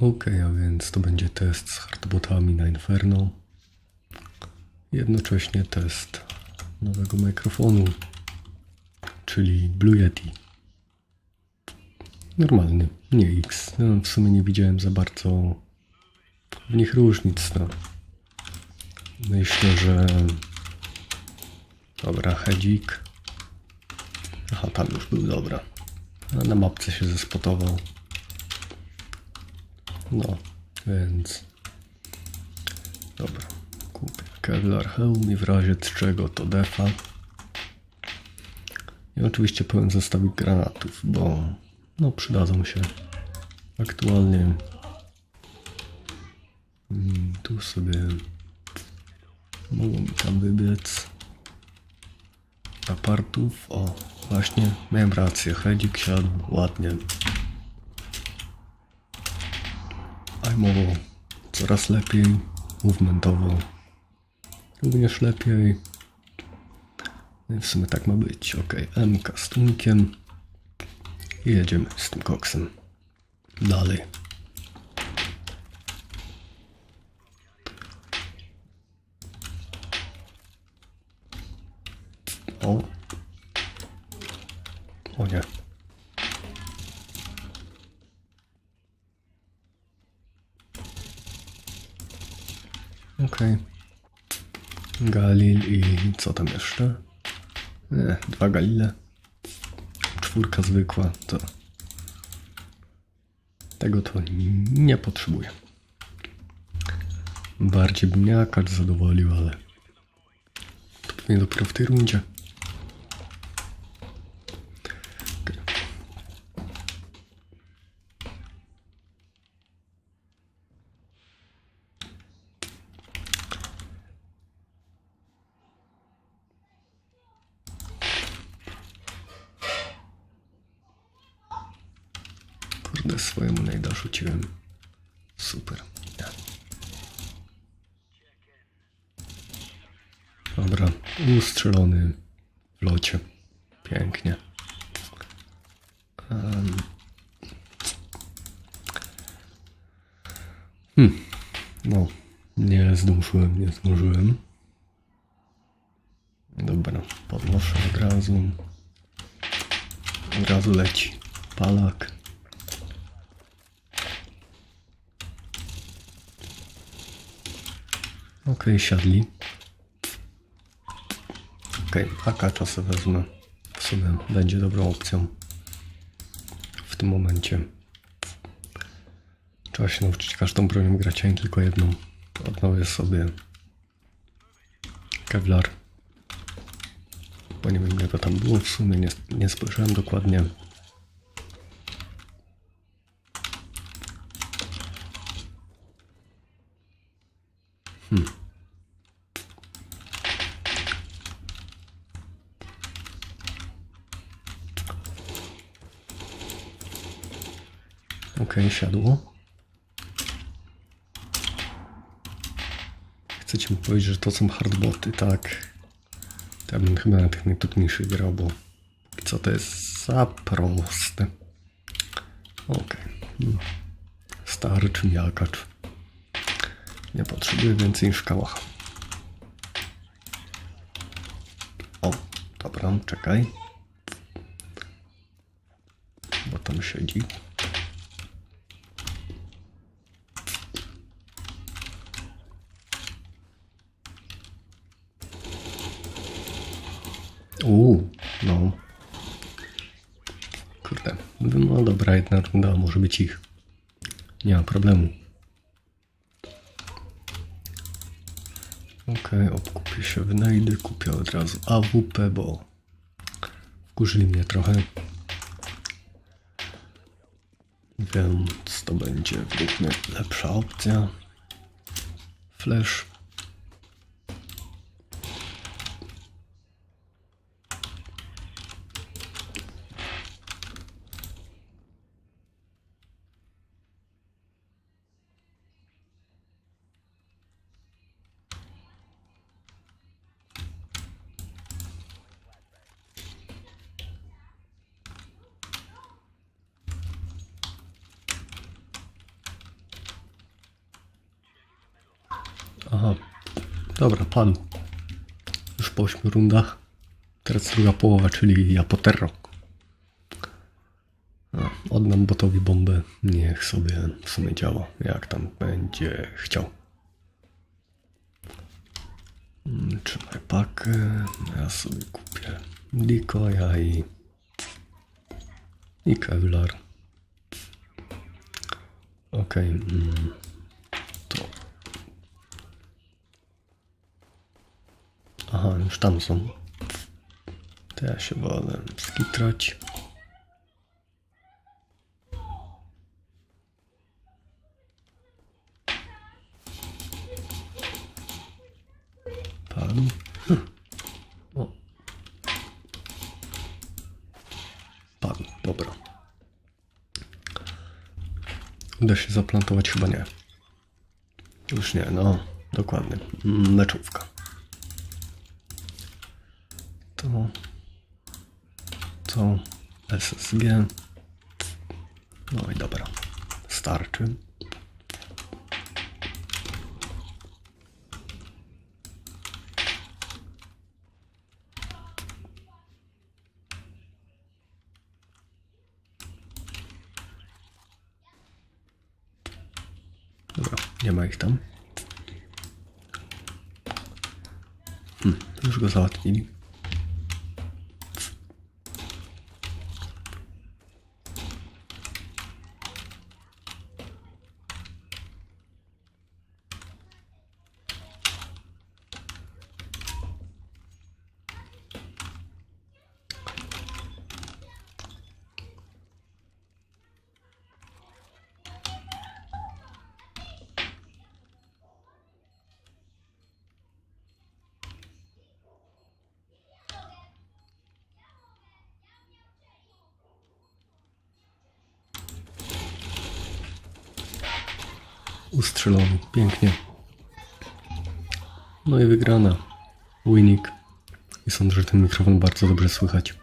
Okej, a więc to będzie test z hardbotami na Inferno. Jednocześnie test nowego mikrofonu, czyli Blue Yeti. Normalny, nie X. No, w sumie nie widziałem za bardzo w nich różnic. No. Myślę, że... Dobra, hedzik. Aha, tam już był, dobra. A na mapce się zespotował. No, więc... Dobra, kupię Kevlar Hełm i w razie czego to defa. I oczywiście pełen zestawik granatów, bo no przydadzą się aktualnie. Mm, Tu sobie mogą mi tam wybiec apartów. O, właśnie, miałem rację, hedzik siadł ładnie. Aimowo coraz lepiej, movementowo również lepiej. No i w sumie tak ma być. Ok, MK z tunikiem i jedziemy z tym koksem dalej. O. O nie. Okej. Galil i co tam jeszcze? Nie, dwa Galile. Czwórka zwykła, to... Tego to nie potrzebuję. Bardziej bym jakacz zadowolił, ale... To pewnie dopiero w tej rundzie. Kurde, swojemu najda rzuciłem. Super. Dobra, ustrzelony w locie. Pięknie. Em. Hmm. No, nie zdążyłem, nie zdążyłem. Dobra, podnoszę od razu. Od razu leci palak. Okej, siadli. Okej, AK czasem wezmę. W sumie będzie dobrą opcją. W tym momencie. Trzeba się nauczyć każdą bronią grać, a nie tylko jedną. Odnowię sobie Kevlar. Bo nie wiem ile to tam było w sumie, nie, nie spojrzałem dokładnie. Okej, siadło. Chcecie mi powiedzieć, że to są hardboty, tak? To ja bym chyba na tych najtrudniejszych grał, bo co to jest za proste. Okej. Hmm. Stary czy jakacz. Nie potrzebuję więcej niż. O, dobra, czekaj. Bo tam siedzi. Uuu, no. Kurde. No dobra, jedna runda, może być ich. Nie ma problemu. Okej, obkupię się, wynajdę, kupię od razu AWP, bo wkurzyli mnie trochę. Więc to będzie według mnie lepsza opcja. Flash. Aha. Dobra, pan. Już po 8 rundach. Teraz druga połowa, czyli ja po terro. A, Oddam botowi bombę. Niech sobie w sumie działa, jak tam będzie chciał. Mm, Trzymaj pakę. Ja sobie kupię Dikoja i... i Kevlar. Okej. mm, to... Aha, już tam są. To ja się wolę skitrać. Padł. Hm. O. Padł, dobra. Uda się zaplantować? Chyba nie. Już nie, no. Dokładnie. Meczówka. To... To... SSG. No i dobra. Starczy. Dobra, nie ma ich tam. Hm, już go załatwili. Ustrzelony, pięknie. No i wygrana. Winnik. I sądzę, że ten mikrofon bardzo dobrze słychać.